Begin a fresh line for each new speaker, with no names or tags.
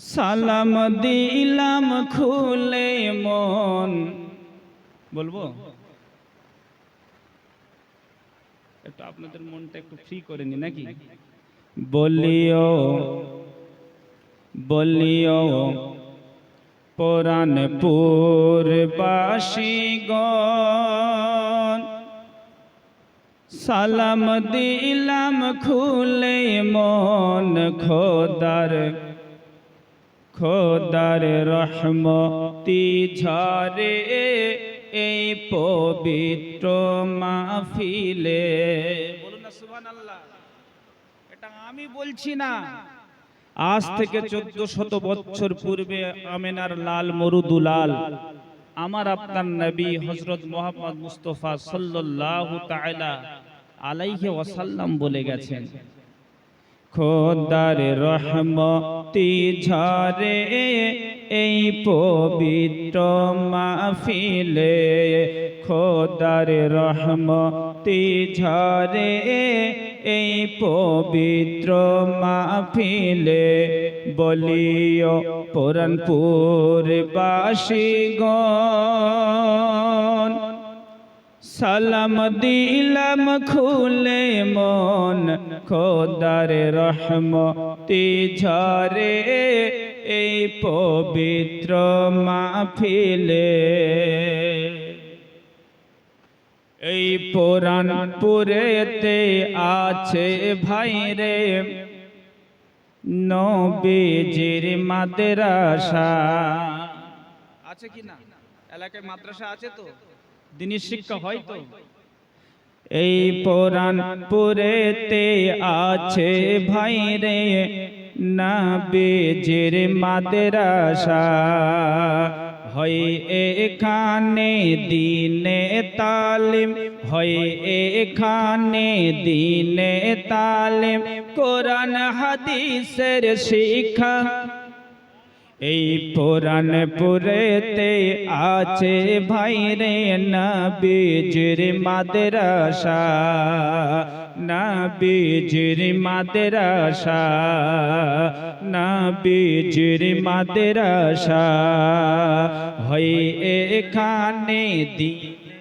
সালাম দিলাম খুলে মন। বলব? একটু আপনাদের মনটা একটু ফ্রি করে নি নাকি? বলিও বলিও পুরানপুর বাসীগণ সালাম দিলাম খুলে মন খোদার খোদার রহমতি ঝরে এই পবিত্র মাহফিলে। এটা আমি বলছি না। আজ থেকে চোদ্দ শত বছর পূর্বে আমেনার লাল মরুদুলাল আমার আপনার নবী হজরত মোহাম্মদ মুস্তফা সাল্লাল্লাহু তাআলা আলাইহি ওয়াসাল্লাম বলে গেছেন খোদার রহমতি ঝরে এই পবিত্র মাহফিলে। খোদার রহমতি ঝরে এই পবিত্র মাহফিলে। বলিও পুরনপুর বাসীগণ সালাম দিলাম খুলে মন, খোদার রহমতি ঝরে এই পবিত্র মাহফিলে। এই পুরানপুরেতে আছে ভাই রে, নবীজির মাদ্রাসা। আছে কি না? এলাকায় মাদ্রাসা আছে তো? দিনের শিক্ষা হয় তো? এই পুরানপুরেতে আছে ভাই রে, নবীজির মাদ্রাসা। হয় এখানে দিনে তালিম, হয় এখানে দিনে তালিম। কোরআন হাদিসের শিক্ষা এই পুরানপুরেতে আছে ভাই রে নবীজির মাদ্রাসা নবীজির মাদ্রাসা নবীজির মাদ্রাসা। হয় এখানে দিন